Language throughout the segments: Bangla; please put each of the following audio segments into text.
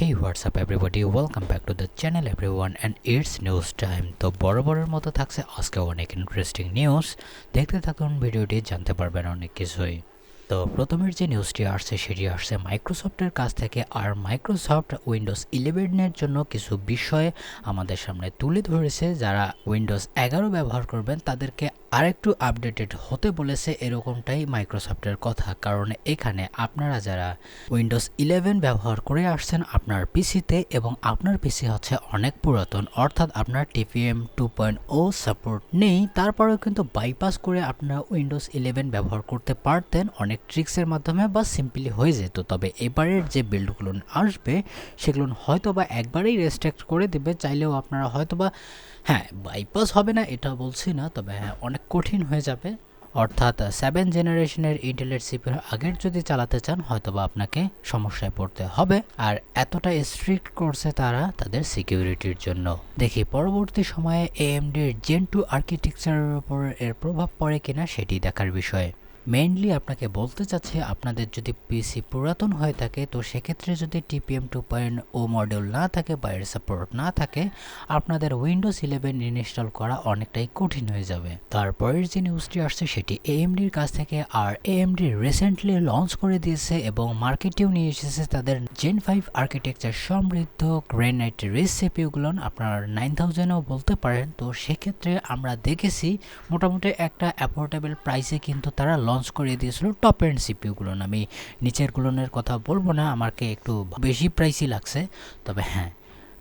Hey what's up, everybody? Welcome to the channel every one and it's news time তো বড় বড়ের মতো থাকছে আজকে অনেক ইন্টারেস্টিং নিউজ দেখতে থাকুন, ভিডিওটি জানতে পারবেন অনেক কিছুই। তো প্রথমের যে নিউজটি আসছে, সেটি আসছে মাইক্রোসফটের কাছ থেকে। আর মাইক্রোসফট উইন্ডোজ ইলেভেনের জন্য কিছু বিষয় আমাদের সামনে তুলে ধরেছে। যারা উইন্ডোজ এগারো ব্যবহার করবেন, তাদেরকে আরেকটু আপডেটেড হতে বলেছে এরকমটাই মাইক্রোসফটের কথা। কারণ এখানে আপনারা যারা উইন্ডোজ ইলেভেন ব্যবহার করে আসছেন আপনার পিসিতে এবং আপনার পিসি হচ্ছে অনেক পুরাতন, অর্থাৎ আপনার টিপিএম টু পয়েন্ট ও সাপোর্ট নেই, তারপরেও কিন্তু বাইপাস করে আপনারা উইন্ডোজ ইলেভেন ব্যবহার করতে পারতেন, অনেক ট্রিক্সের মাধ্যমে বা সিম্পলি হয়ে যেত। তবে এবারের যে বিল্ডগুলো আসবে, সেগুলো হয়তো বা একবারেই রেস্ট্রিক্ট করে দেবে, চাইলেও আপনারা হয়তো বা হ্যাঁ বাইপাস হবে না, এটা বলছি না, তবে হ্যাঁ অনেক কঠিন হয়ে যাবে। অর্থাৎ সেভেন জেনারেশনের ইন্টেলের সিপির আগের যদি চালাতে চান, হয়তোবা আপনাকে সমস্যায় পড়তে হবে। আর এতটা স্ট্রিক্ট করছে তারা তাদের সিকিউরিটির জন্য। দেখি, পরবর্তী সময়ে এএমডির জেন টু আর্কিটেকচারের উপর এর প্রভাব পড়ে কিনা, সেটি দেখার বিষয়। মেইনলি আপনাকে বলতে চাচ্ছি, আপনাদের যদি পিসি পুরাতন হয়ে থাকে, তো সেক্ষেত্রে যদি TPM two point o model না থাকে বা এর সাপোর্ট না থাকে, আপনাদের উইন্ডোজ ইলেভেন ইনস্টল করা অনেকটাই কঠিন হয়ে যাবে। তারপরের যে নিউজটি আসছে, সেটি এএমডির কাছ থেকে আর এএমডি রিসেন্টলি লঞ্চ করে দিয়েছে এবং মার্কেটেও নিয়ে এসেছে তাদের জেন ফাইভ আর্কিটেকচার সমৃদ্ধ গ্রেনাইট রেস সিপিউগুলো আপনার নাইন থাউজেন্ডও বলতে পারেন, তো সেক্ষেত্রে আমরা দেখেছি মোটামুটি একটা অ্যাফোর্ডেবল প্রাইসে কিন্তু তারা লঞ্চ করে দিয়েছিল টপ এন্ড সিপিউগুলো আমি নিচের গুলোনের কথা বলব না, আমাকে একটু বেশি প্রাইসই লাগছে, তবে হ্যাঁ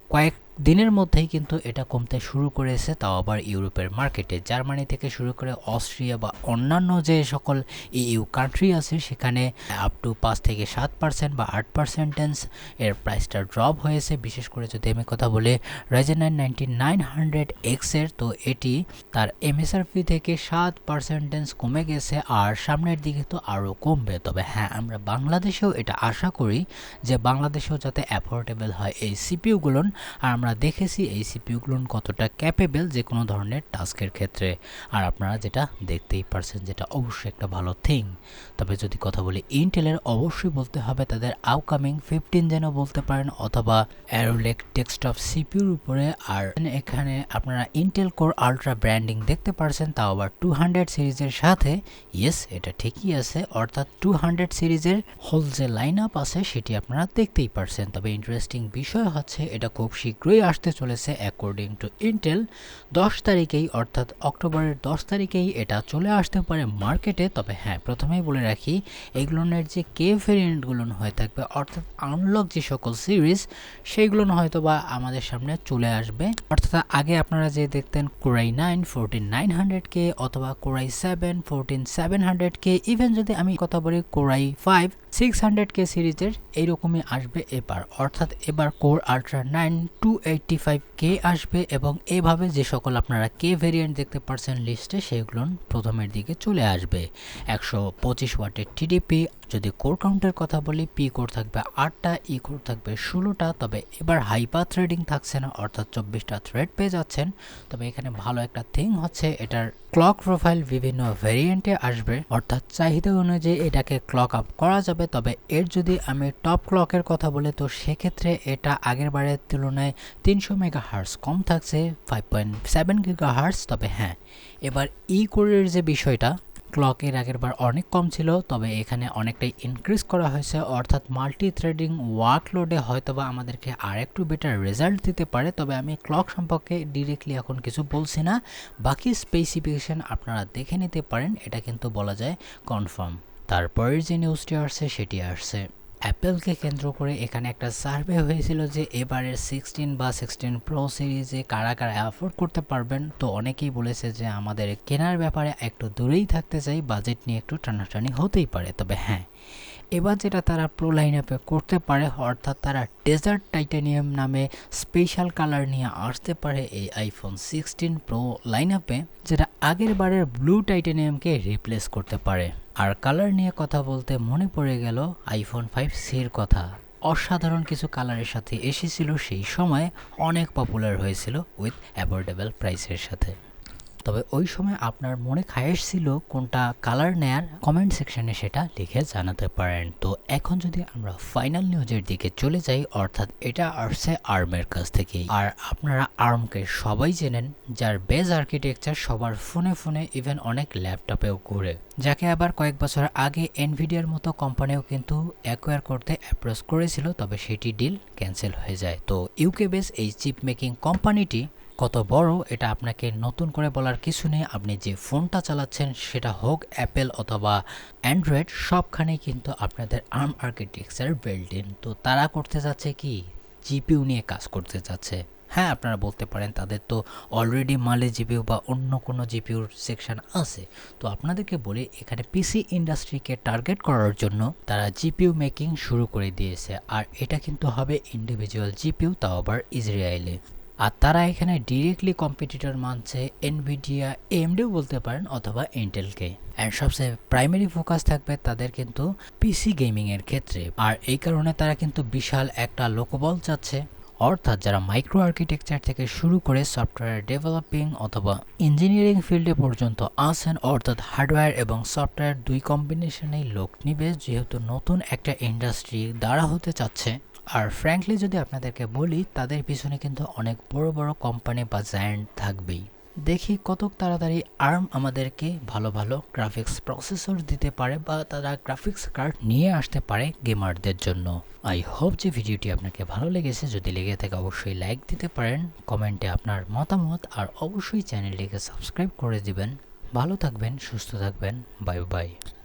কয়েক দিনের মধ্যেই কিন্তু এটা কমতে শুরু করেছে, তাও আবার ইউরোপের মার্কেটে। জার্মানি থেকে শুরু করে অস্ট্রিয়া বা অন্যান্য যে সকল ইউ কান্ট্রি আছে, সেখানে আপ টু পাঁচ থেকে সাত পার্সেন্ট বা আট পার্সেন্টেন্স এর প্রাইসটা ড্রপ হয়েছে। বিশেষ করে যদি আমি কথা বলি নাইন নাইনটি নাইন হান্ড্রেড এক্সের তো এটি তার এমএসআরপি থেকে সাত পার্সেন্টেন্স কমে গেছে আর সামনের দিকে তো আরও কমবে। তবে হ্যাঁ আমরা বাংলাদেশেও এটা আশা করি যে বাংলাদেশেও যাতে অ্যাফোর্ডেবল হয় এই সিপিউগুলো আর আমরা দেখেছি এই সিপিউগুলো কতটা ক্যাপেবল যে কোনো ধরনের টাস্কের ক্ষেত্রে। আর আপনারা যেটা দেখতেই পারছেন যেটা অবশ্যই একটা ভালো থিং তবে যদি কথা বলি ইন্টেলের অবশ্যই বলতে হবে তাদের আপকামিং ফিফটিন যেন বলতে পারেন অথবা অ্যারোলেক ডেস্কটপ সিপিউর উপরে। আর এখানে আপনারা ইন্টেল কোর আলট্রা ব্র্যান্ডিং দেখতে পারছেন, তাও আবার টু হান্ড্রেড সিরিজের সাথে। ইয়েস এটা ঠিকই আছে, অর্থাৎ টু হান্ড্রেড সিরিজের হোল যে লাইন আপ আছে, সেটি আপনারা দেখতেই পারছেন। তবে ইন্টারেস্টিং বিষয় হচ্ছে এটা খুব শীঘ্রই আসতে চলেছে অ্যাকর্ডিং টু ইন্টেল দশ তারিখেই অর্থাৎ অক্টোবরের দশ তারিখেই এটা চলে আসতে পারে মার্কেটে তবে হ্যাঁ প্রথমেই বলে রাখি, এগুলোনের যে কে ভেরিয়েন্টগুলো হয়ে থাকবে, অর্থাৎ আনলক যে সকল সিরিজ সেইগুলো হয়তো বা আমাদের সামনে চলে আসবে। অর্থাৎ আগে আপনারা যে দেখতেন Core i nine fourteen nine hundred কে অথবা Core i seven fourteen seven hundred K even যদি আমি কথা বলি Core i five six hundred কে সিরিজের এইরকমই আসবে এবার। অর্থাৎ এবার Core Ultra nine two eighty five কে আসবে এবং এভাবে যে সকল আপনারা কে ভেরিয়েন্ট দেখতে পারছেন লিস্টে সেগুলো প্রথমের দিকে চলে আসবে। একশো পঁচিশ ওয়াটের টিডিপি যদি কোর কাউন্টের কথা বলি পি কোর থাকবে আটটা ই কোর থাকবে ষোলোটা, তবে এবার হাইপার থ্রেডিং থাকছে না, অর্থাৎ চব্বিশটা থ্রেড পেয়ে যাচ্ছেন। তবে এখানে ভালো একটা থিং হচ্ছে, এটার ক্লক প্রোফাইল বিভিন্ন ভেরিয়েন্টে আসবে। অর্থাৎ চাহিদা অনুযায়ী এটাকে ক্লক আপ করা যাবে, তবে এর যদি আমি টপ ক্লকের কথা বলি, তো সেক্ষেত্রে এটা আগের বারের তুলনায় তিনশো মেগা হার্স কম থাকছে five point seven giga hertz তবে হ্যাঁ। এবার ই কোরের যে বিষয়টা ক্লকের আগের বার অনেক কম ছিল, তবে এখানে অনেকটাই ইনক্রিজ করা হয়েছে। অর্থাৎ মাল্টি থ্রেডিং ওয়ার্কলোডে হয়তোবা আমাদেরকে আর একটু বেটার রেজাল্ট দিতে পারে, তবে আমি ক্লক সম্পর্কে ডিরেক্টলি এখন কিছু বলছি না। বাকি স্পেসিফিকেশন আপনারা দেখে নিতে পারেন, এটা কিন্তু বলা যায় কনফার্ম তারপরের যে নিউজটি আসছে, সেটি আসছে। অ্যাপেলকে কেন্দ্র করে এখানে একটা সার্ভে হয়েছিল যে এবারের সিক্সটিন বা সিক্সটিন প্রো সিরিজে কারা কারা অ্যাফোর্ড করতে পারবেন। তো অনেকেই বলেছে যে আমাদের কেনার ব্যাপারে একটু দূরেই থাকতে চাই, বাজেট নিয়ে একটু টানাটানি হতেই পারে। তবে হ্যাঁ এবার যেটা তারা প্রো লাইন আপে করতে পারে, অর্থাৎ তারা ডেজার্ট টাইটানিয়াম নামে স্পেশাল কালার নিয়ে আসতে পারে এই আইফোন সিক্সটিন প্রো লাইন আপে যেটা আগের বারের ব্লু টাইটানিয়ামকে রিপ্লেস করতে পারে। আর কালার নিয়ে কথা বলতে মনে পড়ে গেল আইফোন ফাইভ সির কথা। অসাধারণ কিছু কালারের সাথে এসেছিল সেই সময়, অনেক পপুলার হয়েছিল উইথ অ্যাফোর্ডেবল প্রাইসের সাথে। তবে ওই সময় আপনার মনে খায়েশ ছিল কোনটা কালার নেয়ার? কমেন্ট সেকশনে সেটা লিখে জানাতে পারেন। তো এখন যদি আমরা ফাইনাল নিউজের দিকে চলে যাই, অর্থাৎ এটা আসছে আর্মের কাছ থেকে আর আপনারা আর্মকে সবাই চেনেন, যার বেজ আর্কিটেকচার সবার ফোনে ফোনে ইভেন অনেক ল্যাপটপেও ঘুরে। যাকে আবার কয়েক বছর আগে এনভিডিয়ার মতো কোম্পানিও কিন্তু অ্যাকোয়ার করতে অ্যাপ্রোচ করেছিল, তবে সেটি ডিল ক্যান্সেল হয়ে যায়। তো ইউকে বেস এই চিপ মেকিং কোম্পানিটি কত বড় এটা আপনাকে নতুন করে বলার কিছু নেই। আপনি যে ফোনটা চালাচ্ছেন সেটা হোক অ্যাপেল অথবা অ্যান্ড্রয়েড সবখানেই কিন্তু আপনাদের আর্ম আর্কিটেকচার বিল্ড তো তারা করতে যাচ্ছে কি? জিপিউ নিয়ে কাজ করতে যাচ্ছে। হ্যাঁ আপনারা বলতে পারেন তাদের তো অলরেডি মালে জিপিউ বা অন্য কোনো জিপিউর সেকশন আছে। তো আপনাদেরকে বলি, এখানে পিসি ইন্ডাস্ট্রিকে টার্গেট করার জন্য তারা জিপিউ মেকিং শুরু করে দিয়েছে। আর এটা কিন্তু হবে ইন্ডিভিজুয়াল জিপিউ তাও আবার ইসরায়েলে আর তারা এখানে ডিরেক্টলি কম্পিটিটর মানছে এনভিডিয়া এমডিও বলতে পারেন অথবা ইন্টেলকে অ্যান্ড সবচেয়ে প্রাইমারি ফোকাস থাকবে তাদের কিন্তু পিসি গেমিংয়ের ক্ষেত্রে। আর এই কারণে তারা কিন্তু বিশাল একটা লোকবল চাচ্ছে। অর্থাৎ যারা মাইক্রো আর্কিটেকচার থেকে শুরু করে সফটওয়্যার ডেভেলপিং অথবা ইঞ্জিনিয়ারিং ফিল্ডে পর্যন্ত আছেন, অর্থাৎ হার্ডওয়্যার এবং সফটওয়্যার দুই কম্বিনেশনেই লোক নিবে, যেহেতু নতুন একটা ইন্ডাস্ট্রি দ্বারা হতে চাচ্ছে। আর ফ্র্যাঙ্কলি যদি আপনাদেরকে বলি, তাদের পিছনে কিন্তু অনেক বড় বড় কোম্পানি বা জায়ান্ট থাকবেই। দেখি কতক তাড়াতাড়ি আর্ম আমাদেরকে ভালো ভালো গ্রাফিক্স প্রসেসর দিতে পারে বা তারা গ্রাফিক্স কার্ড নিয়ে আসতে পারে গেমারদের জন্য। আই হোপ যে ভিডিওটি আপনাকে ভালো লেগেছে। যদি লেগে থাকে অবশ্যই লাইক দিতে পারেন কমেন্টে আপনার মতামত আর অবশ্যই চ্যানেলটিকে সাবস্ক্রাইব করে দিবেন। ভালো থাকবেন, সুস্থ থাকবেন বাই বাই